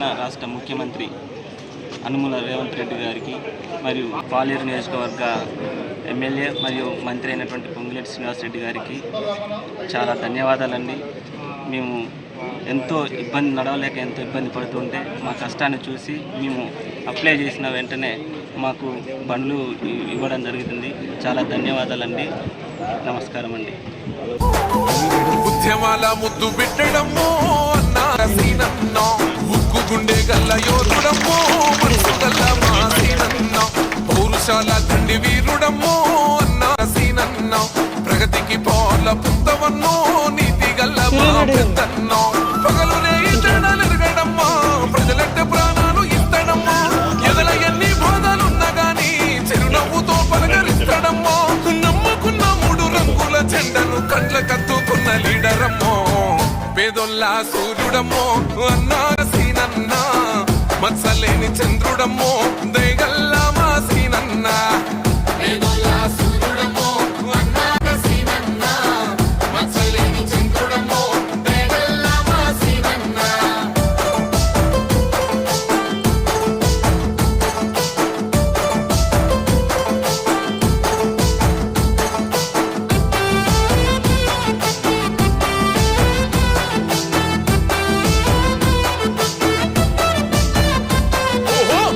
రాష్ట్ర ముఖ్యమంత్రి అనుముల రేవంత్ రెడ్డి గారికి మరియు పాలేరు నియోజకవర్గ ఎమ్మెల్యే మరియు మంత్రి అయినటువంటి పొంగులేటి శ్రీనివాసరెడ్డి గారికి చాలా ధన్యవాదాలండి. మేము ఎంతో ఇబ్బంది నడవలేక ఎంతో ఇబ్బంది పడుతుంటే మా కష్టాన్ని చూసి మేము అప్లై చేసిన వెంటనే మాకు బండ్లు ఇవ్వడం జరుగుతుంది చాలా ధన్యవాదాలండి. నమస్కారం అండి ఉద్యమాల ముద్దు బిడ్డడమ్మో గుండె గల్ల యోధుడమ్మో మనసు పౌరుషాల తండ్రి వీరుడమ్మో అన్నాసీనన్నా. ప్రగతికి పోల పుంతవన్నో నీతి గల్ల పెద్దన్నో పగలునే ఇతడలెరగడమ్మా ప్రజలంటే ప్రాణాలు ఇస్తాడమ్మా ఎదల ఎన్ని బాధలున్నా గాని చిరునవ్వుతో పలకరిస్తాడమ్మా నమ్మకున్న మూడు రంగుల జెండను కండ్ల కత్తుకున్న లీడరమ్మో. పేదొల్లా సూర్యుడమ్మో అన్నా చంద్రుడమ్మో దయగల్లా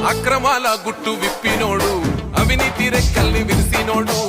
అక్రమాల గుట్టు విప్పినోడు. అవినీతి రెక్కల్ని విరిసినోడు.